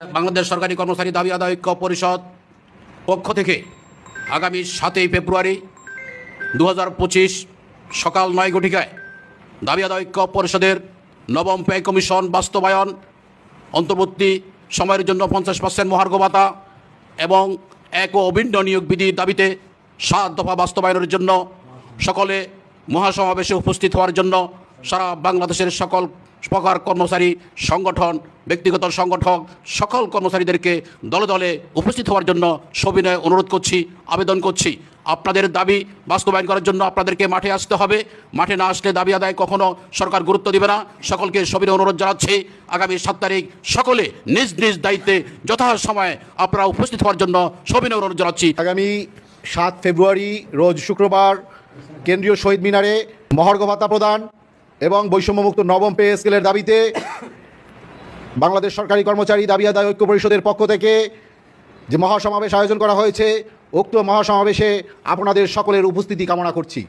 বাংলাদেশ সরকারি কর্মচারী দাবি আদায় ঐক্য পরিষদ পক্ষ থেকে আগামী সাতই ফেব্রুয়ারি দু পঁচিশ সকাল নয় ঘটিকায় দাবি আদায় ঐক্য পরিষদের নবম পে কমিশন বাস্তবায়ন, অন্তর্বর্তী সময়ের জন্য পঞ্চাশ পার্সেন্ট মহার্ঘ ভাতা এবং এক ও অভিন্ন নিয়োগ বিধির দাবিতে সাত দফা বাস্তবায়নের জন্য সকলে মহাসমাবেশে উপস্থিত হওয়ার জন্য সারা বাংলাদেশের সকল প্রকার কর্মচারী সংগঠন, ব্যক্তিগত সংগঠক, সকল কর্মচারীদেরকে দলে দলে উপস্থিত হওয়ার জন্য সবিনয় অনুরোধ করছি, আবেদন করছি। আপনাদের দাবি বাস্তবায়ন করার জন্য আপনাদেরকে মাঠে আসতে হবে। মাঠে না আসলে দাবি আদায় কখনো সরকার গুরুত্ব দিবে না। সকলকে সবিনয় অনুরোধ জানাচ্ছি। আগামী সাত তারিখ সকলে নিজ নিজ দায়িত্বে যথাসময়ে আপনারা উপস্থিত হওয়ার জন্য সবিনয় অনুরোধ জানাচ্ছি। আগামী সাত ফেব্রুয়ারি, রোজ শুক্রবার কেন্দ্রীয় শহীদ মিনারে মহার্ঘ ভাতা প্রদান। এবং বৈষম্যমুক্ত নবম পে স্কেলের দাবিতে বাংলাদেশ সরকারি কর্মচারী দাবি আদায় ঐক্য পরিষদের পক্ষ থেকে যে মহাসমাবেশ আয়োজন করা হয়েছে, উক্ত মহাসমাবেশে আপনাদের সকলের উপস্থিতি কামনা করছি।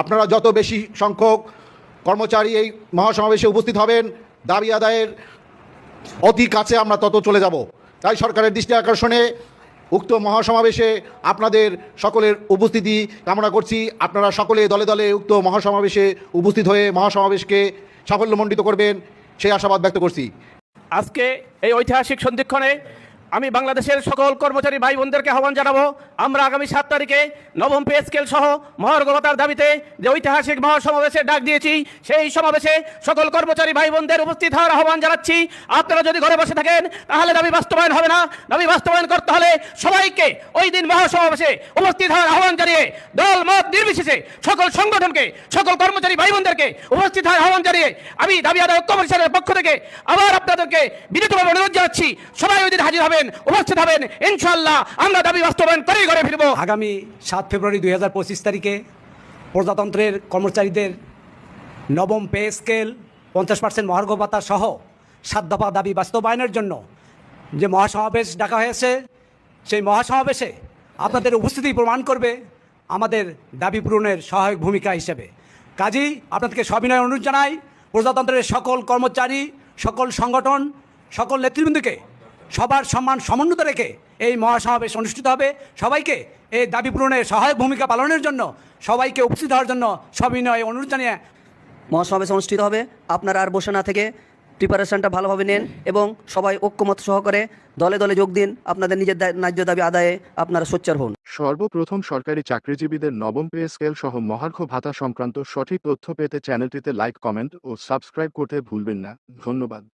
আপনারা যত বেশি সংখ্যক কর্মচারী এই মহাসমাবেশে উপস্থিত হবেন, দাবি আদায়ের অতি কাছে আমরা তত চলে যাব। তাই সরকারের দৃষ্টি আকর্ষণে উক্ত মহাসমাবেশে আপনাদের সকলের উপস্থিতি কামনা করছি। আপনারা সকলে দলে দলে উক্ত মহাসমাবেশে উপস্থিত হয়ে মহাসমাবেশকে সাফল্যমণ্ডিত করবেন, সেই আশাবাদ ব্যক্ত করছি। আজকে এই ঐতিহাসিক সন্ধিক্ষণে আমি বাংলাদেশের সকল কর্মচারী ভাই বোনদেরকে আহ্বান জানাব, আমরা আগামী সাত তারিখে নবম পে স্কেল সহ মহার্গবতার দাবিতে যে ঐতিহাসিক মহাসমাবেশে ডাক দিয়েছি, সেই সমাবেশে সকল কর্মচারী ভাই বোনদের উপস্থিত হওয়ার আহ্বান জানাচ্ছি। আপনারা যদি ঘরে বসে থাকেন, তাহলে দাবি বাস্তবায়ন হবে না। দাবি বাস্তবায়ন করতে হলে সবাইকে ওই দিন মহাসমাবেশে উপস্থিত হওয়ার আহ্বান জানিয়ে দল, মত নির্বিশেষে সকল সংগঠনকে, সকল কর্মচারী ভাই বোনদেরকে উপস্থিত হওয়ার আহ্বান জানিয়ে আমি দাবি আদায় পরিষদের পক্ষ থেকে আবার আপনাদেরকে বিনীতভাবে অনুরোধ জানাচ্ছি, সবাই ওই দিন হাজির হবেন উপস্থিত হবেন, ইনশাআল্লাহ আমরা দাবি বাস্তবায়ন করেই ঘরে ফিরবো। আগামী সাত ফেব্রুয়ারি দুই হাজার পঁচিশ তারিখে প্রজাতন্ত্রের কর্মচারীদের নবম পে স্কেল, পঞ্চাশ পার্সেন্ট মহার্ঘ ভাতা সহ সাত দফা দাবি বাস্তবায়নের জন্য যে মহাসমাবেশ ডাকা হয়েছে, সেই মহাসমাবেশে আপনাদের উপস্থিতি প্রমাণ করবে আমাদের দাবি পূরণের সহায়ক ভূমিকা হিসেবে। কাজেই আপনাদেরকে সবিনয় অনুরোধ জানাই, প্রজাতন্ত্রের সকল কর্মচারী, সকল সংগঠন, সকল নেতৃবৃন্দকে সবার সম্মান সমুন্নত রেখে এই মহাসমাবেশ অনুষ্ঠিত হবে। সবাইকে এই দাবি পূরণের সহায়ক ভূমিকা পালনের জন্য সবাইকে উপস্থিত হওয়ার জন্য সবিনয় অনুরোধ জানিয়ে মহাসমাবেশ অনুষ্ঠিত হবে। আপনারা আর বসে না থেকে প্রিপারেশনটা ভালোভাবে নেন এবং সবাই ঐক্যমত সহকারে দলে দলে যোগ দিন। আপনাদের নিজের দায়- ন্যায্য দাবি আদায়ে আপনারা সোচ্চার হন। সর্বপ্রথম সরকারি চাকরিজীবীদের নবম পে স্কেল সহ মহার্ঘ ভাতা সংক্রান্ত সঠিক তথ্য পেতে চ্যানেলটিতে লাইক কমেন্ট ও সাবস্ক্রাইব করতে ভুলবেন না। ধন্যবাদ।